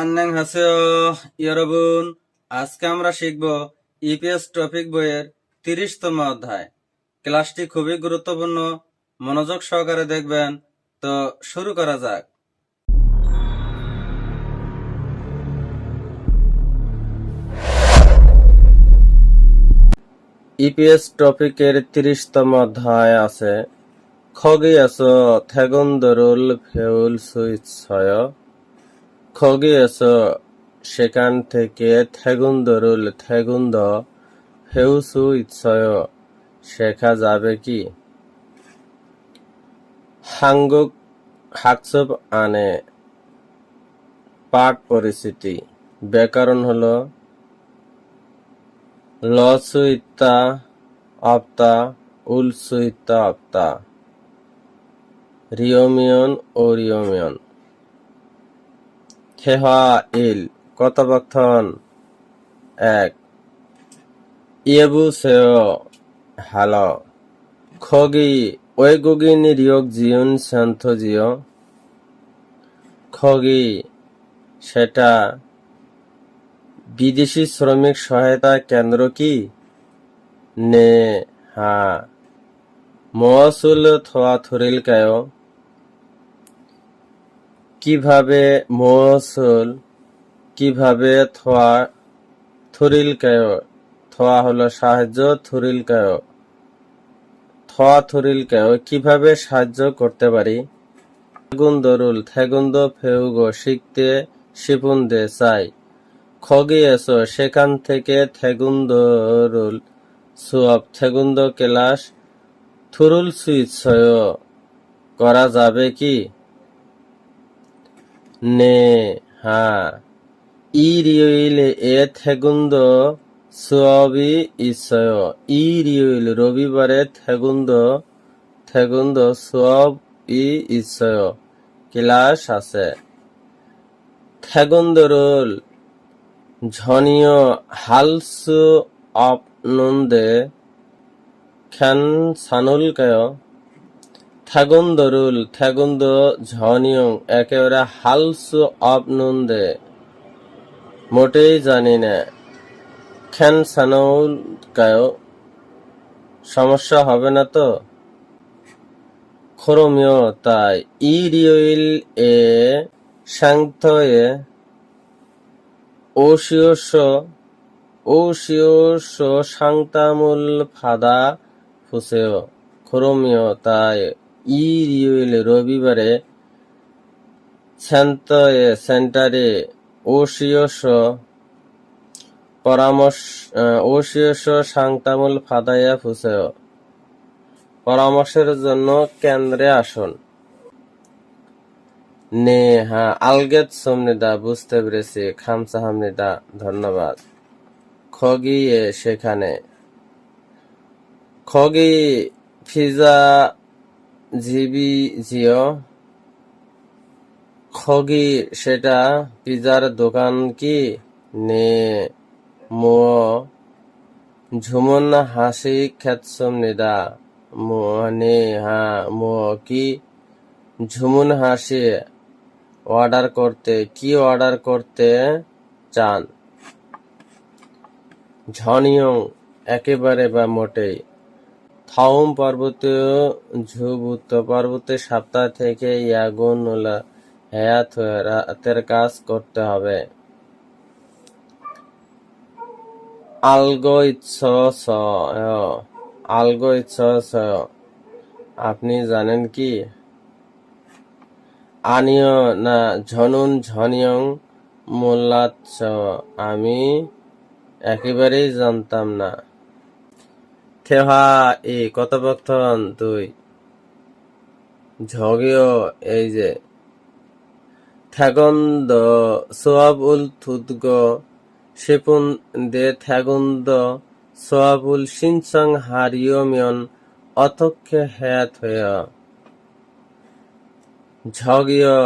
আন্নাং হাসেও ইয়রবুন, আজকে আমরা শিখব ইপিএস টপিক বইয়ের তিরিশতম অধ্যায়। ক্লাসটি খুবই গুরুত্বপূর্ণ, মনোযোগ সহকারে দেখবেন। তো শুরু করা যাক। ইপিএস টপিকের তিরিশতম অধ্যায় আছে, খগিয়াস থেগন্দরুল ফেউল সুইচ ছয়। খগিয়াস সেখান থেকে থেগুন্দরুল থেগুন্দ ফেউসু ইচ্ছয় শেখা যাবে কি? হাঙ্গুক হাকসব আনে পাঠ পরিস্থিতি ব্যাকরণ হলো লসুইত্তা আপ্তা উলসুইত্তা আপ্তা রিওমিয়ন ও রিওমিয়ন। থেহা ইল কথোপকথন এক ইয়েবু সেও হ্যালো খগি, ওয়েগুগিন রিওক জিউন শান্ত জিও, খগি, সেটা বিদেশি শ্রমিক সহায়তা কেন্দ্র কি? নে হা মহসুল থোয়া থুরিল কায় কীভাবে মহসুল, কীভাবে থোয়া, থুরিল কায় থোয়া হলো সাহায্য, থুরিল কায় থোয়া, থুরিল কায় কীভাবে সাহায্য করতে পারি? থেগুন্দরুল থেগুন্দ ফেউগো, শিখতে শিপুন শিপুন্দে চাই। খগিয়েছ সেখান থেকে থেগুন্দরুল সুয়াব থেগুন্দ কেলাস, থুরুল সুইচ্ছয় করা যাবে কি? নে, হা। ই রিউইল এ থেগুন্দ সুয়াবি ইচ্ছয় ই রিউইল রবিবারে থেগুন্দ থেগুন্দ সুয়াব ই ইচ্ছয় ক্লাস আছে। থেগুন্দরুল ঝনীয় হালসু আপনন্দে খ্যান সানুল কায়। থাগুন্দরুল, থাগুন্দ ঝনিয়ং একেবারে হালসু আপনন্দে মোটেই জানি না। খ্যান সানুল কায়, সমস্যা হবে না তো? খরমীয় তাই ই রিওইল এ সাংথয়ে ওশিয়স ওশিয়স সাংতামুল ফাদা ফুসেও। খরমীয় তাই রবিবারে সেন্টারে ওশিয়স পরামর্শ ওশিয়স সাংতামুল পরামর্শের জন্য কেন্দ্রে আসুন। নে হ্যাঁ আলগেত সমনিদা, বুঝতে পেরেছি। খামসা হামনিদা, ধন্যবাদ। খগিয়ে, সেখানে। খগি ফিজা জিবি জিও। খগি, সেটা পিজার দোকান কি? নে মো ঝুমন, হাসি, খেতসম, নিদা। মো, নে, হা মো কি? ঝুমুন, হাসি, অর্ডার করতে, কি অর্ডার করতে চান? ঝনিয়ং, একেবারে বা মোটেই। থাউম পার্বতীয় উত্তর পর্বতে সপ্তাহ থেকে ইয়াগুন হেয়াত হয়ে রাতের কাজ করতে হবে। আলগো আলগো ইচ্ছ স আপনি জানেন কি? আনিয় না ঝনুন ঝনিয়ং মোল্লাচ্ছ আমি একেবারেই জানতাম না। থেহা এ কথোপকথন দুই ঝগিও, এই যে। থ্যাগন্দ সোয়াবুল থুদগ শিপুন দে থ্যাগন্দ সোয়াবুল সিনসং হারিয়মিয়ন অতক্ষে হ্যাত হয়ে। ঝগিয়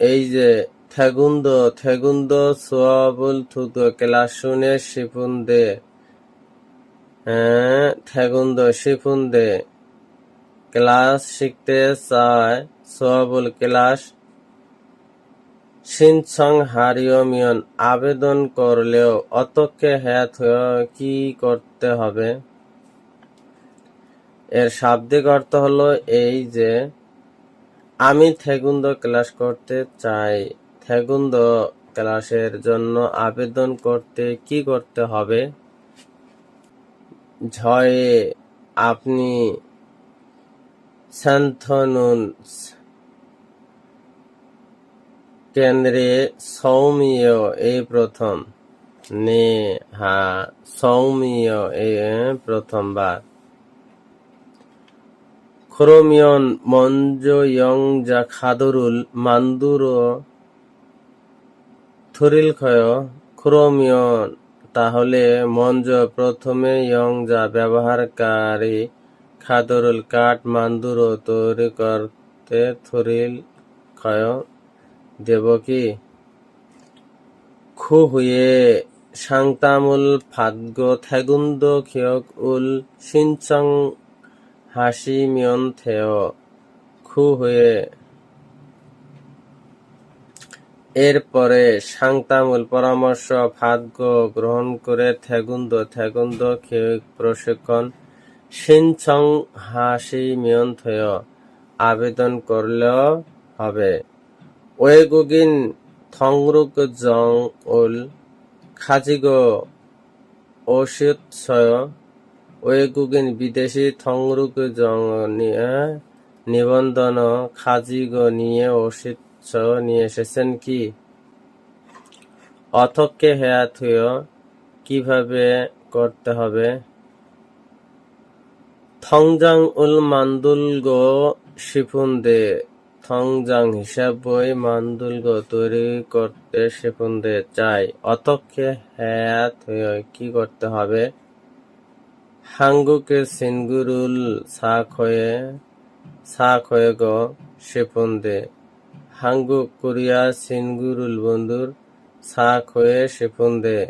এই যে থেগুন্দ থেগুন্দ সোয়াবুল কেলা শুনে শিপুন দে। থেগুন্দ শিপুন দে ক্লাস শিখতে চায় সোয়াবুল ক্লাস। সিনসং হারিয়মিয়ন আবেদন করলেও অতকে হ্যাত কি করতে হবে? এর শাব্দিক অর্থ হলো এই যে, আমি থেগুন্দ ক্লাস করতে চাই। থেগুন্দ ক্লাসের জন্য আবেদন করতে কি করতে হবে? ঝয়ে আপনি স্যান্থনুন কেন্দ্রে সৌমিয় এই প্রথম। নে, হা, সৌমিয় এই প্রথমবার। ক্রোমিয়ন মঞ্জ ইয়ং যা খাদরুল, মান্দুর, থুরিলক্ষয়, ক্রোমিয়ন তাহলে মঞ্জ প্রথমে ইয়ং যা ব্যবহারকারী খাদরুল কাঠ মান্দুর তৈরি করতে থুরিল ক্ষয় দেব কি? খু হুয়ে সাংতামুল ফাদগ থেগুন্দ খিয়ক উল সিনচং হাসি মিয়ন থেয় খু হয়ে এরপরে সাংতামুল পরামর্শ, ভাগ্য গ্রহণ করে থেগুন্দ থেগুন্দ খেয়ক প্রশিক্ষণ। সিনচং হাসি মিয়ন থেয় আবেদন করলেও হবে। ওয়েগুগিন থংরুক জং উল খাজিগ ওষুধসয়, ওয়েগুগিন বিদেশি থংরুক জং নিয়ে নিবন্ধন, খাজিগ নিয়ে ওষুধ নিয়ে এসেছেন কি? অথক্কে হেয়া থুয় কীভাবে করতে হবে? থংজাং উল মান্দুলগ শিফুন্দে থংজাং হিসাব বই মান্দুলগ তৈরি করতে শিফুন্দে চাই অতক্ষে হ্যাঁ কি করতে হবে? হাঙ্গুকে সিনগুরুল সাক হয়ে সাক হয়ে গ শিফুন্দে হাঙ্গুক কোরিয়া সিনগুরুল বন্ধুর সাক হয়ে শিফুন্দে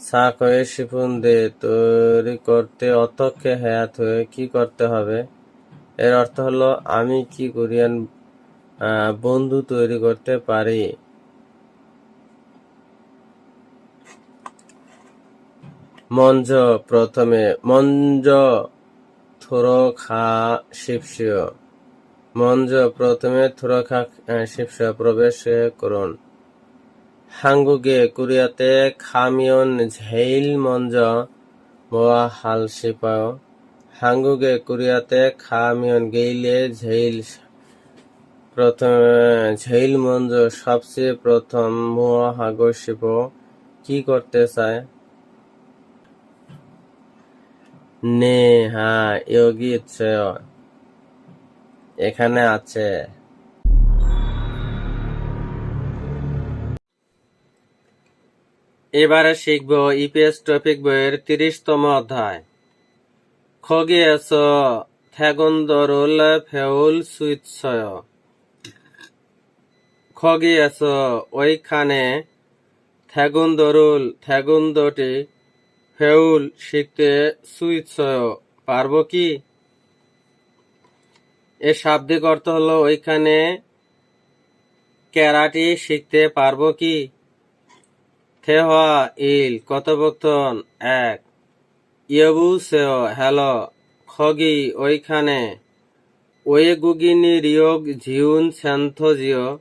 শাক হয়ে শিফুন দে, তৈরি করতে অতক্ষে হায়াত হয়ে কি করতে হবে? এর অর্থ হলো, আমি কি কোরিয়ান বন্ধু তৈরি করতে পারি? মঞ্জ প্রথমে, মঞ্জ থোরো খা শিবসিও মঞ্জ, প্রথমে থুরাখাক শিবসা প্রবেশ করুন। হাঙ্গুগে, কোরিয়াতে খামিয়ন, ঝেইল মঞ্জ, মোয়া হাল শিপায় হাঙ্গুগে, কোরিয়াতে খামিয়ন, গেইলে ঝেইল প্রথমে ঝেইল মঞ্জ, সবচেয়ে প্রথম মোয়া হাগর শিপ। কি করতে চায়? নে হা ইয়োগী এখানে আছে। এবারে শিখব ইপিএস টপিক বইয়ের তিরিশতম অধ্যায়। খগিয়েছ, থেগুন্দরুল ফেউল সুইৎসয়। খগিয়েছ, ওইখানে থেগুন্দরুল থেগুন্দটি ফেউল শিখতে সুইৎসয়, পারব কি? এর শাব্দিক অর্থ হলো, ওইখানে ক্যারাটি শিখতে পারব কি? থেহা ইল কথোপকথন এক। ইয়বু সেও হ্যালো, খগি, ওইখানে। ওয়েগুগিনি রিয়োগ ঝিউন স্যান্থজিও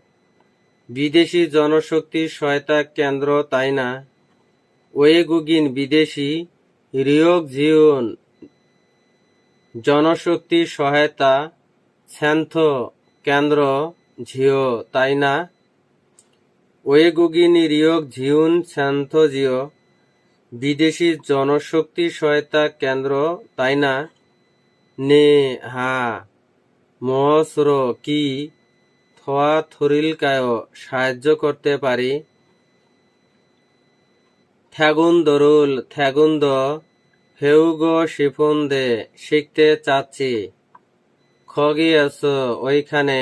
বিদেশি জনশক্তি সহায়তা কেন্দ্র তাই না? ওয়েগুগিন বিদেশি রিয়োগ ঝিউন জনশক্তি সহায়তা স্যান্থ কেন্দ্র ঝিও, তাই না? ওয়েগুগিনি রিয়োগ ঝিউন স্যান্থোজিও বিদেশি জনশক্তি সহায়তা কেন্দ্র, তাই না? নে, হা, মহস্র, কি, থোয়া থরিলকায় সাহায্য করতে পারি? থ্যাগুন্দরুল, থ্যাগুন্দ, হেউগো শিফুন্দে শিখতে চাচ্ছি। খগিয়াস, ওইখানে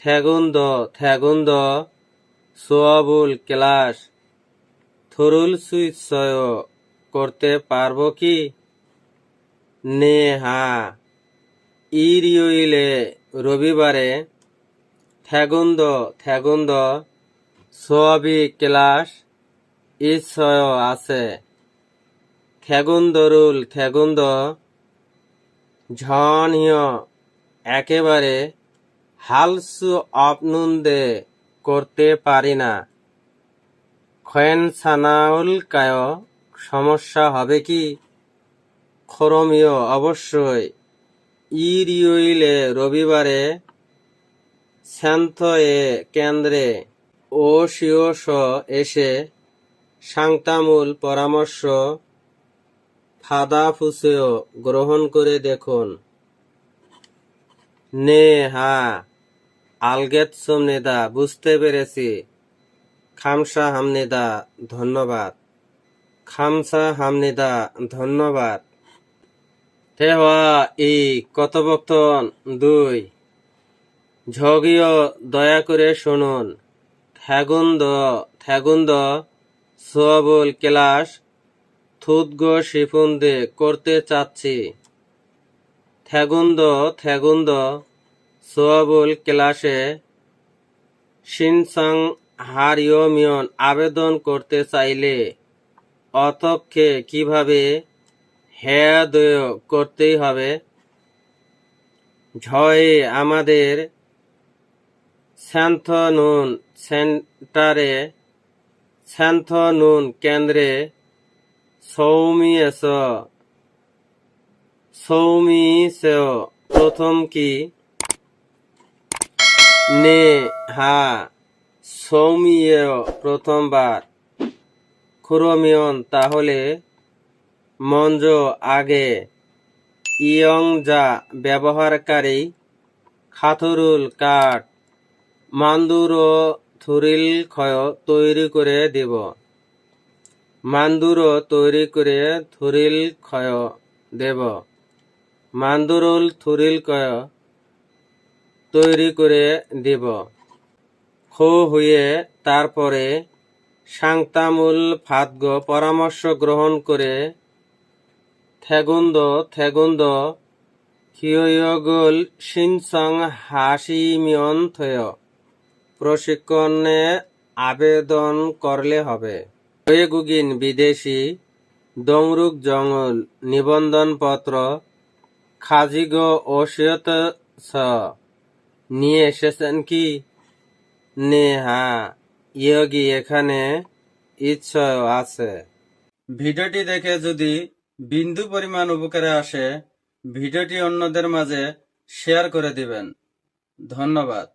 থ্যাগুন্দ থ্যাগুন্দ সোয়াবুল ক্লাস থরুল সুইৎসয় করতে পারব কি? নে হা ইরিয়ইলে রবিবারে থেগুন্দ থেগুন্দ সোয়াবি ক্লাস ইচ্ছয় আছে। থেগুন্দরুল থেগুন্দ ঝনিয় একেবারে হালসু অপনুন্দে করতে পারি না। খয়েন সানাউল কায়, সমস্যা হবে কি? খরমীয় অবশ্যই। ইরিউইলে রবিবারে স্যান্থয়ে কেন্দ্রে ও শিওস এসে সাংতামূল পরামর্শ ফাদা ফুসেও গ্রহণ করে দেখুন। নে, হা। আলগেত সোমনেদা বুঝতে পেরেছি। খামসা হামনেদা ধন্যবাদ। খামসা হামনেদা ধন্যবাদ। হেওয়া ই, কথোপকথন দুই। ঝগিও দয়া করে শুনুন। থ্যাগুন্দ থ্যাগুন্দ সোয়াবুল ক্লাস, থুতগ শিফুন্দে করতে চাচ্ছি। থ্যাগুন্দ থ্যাগুন্দ সোয়াবুল ক্লাসে শিনসাং হারিওমিয়ন আবেদন করতে চাইলে অতক্ষে কীভাবে হেয়াদয় করতেই হবে? ঝয়ে আমাদের স্যান্থনুন সেন্টারে, স্যান্থনুন কেন্দ্রে সৌমিয়েস সৌমিসেও প্রথম কি? নে, হা সৌমিয় প্রথমবার। খুরমিয়ন, তাহলে মঞ্জ আগে। ইয়ং যা ব্যবহারকারী, খাথুরুল কাঠ। মান্দুর থুরিল ক্ষয় তৈরি করে দেব। মান্দুর তৈরি করে থুরিল ক্ষয় দেব। মান্দুরুল থুরিল ক্ষয় তৈরি করে দেব। খো হয়ে তারপরে সাংতামুল ফাদগ পরামর্শ গ্রহণ করে থেগুন্দ থেগুন্দ হিয়গল সিনসং হাসিমিয়ন থয়। প্রশিক্ষণে আবেদন করলে হবে। ওয়েগুগিন বিদেশি দংরুক জঙ্গল নিবন্ধন পত্র খাজিগ ওসিয়ত স। নিয়ে এসেছেন কি? নে হ্যাঁ ইয়গি, এখানে ইচ্ছা আছে। ভিডিওটি দেখে যদি বিন্দু পরিমাণ উপকারে আসে, ভিডিওটি অন্যদের মাঝে শেয়ার করে দিবেন। ধন্যবাদ।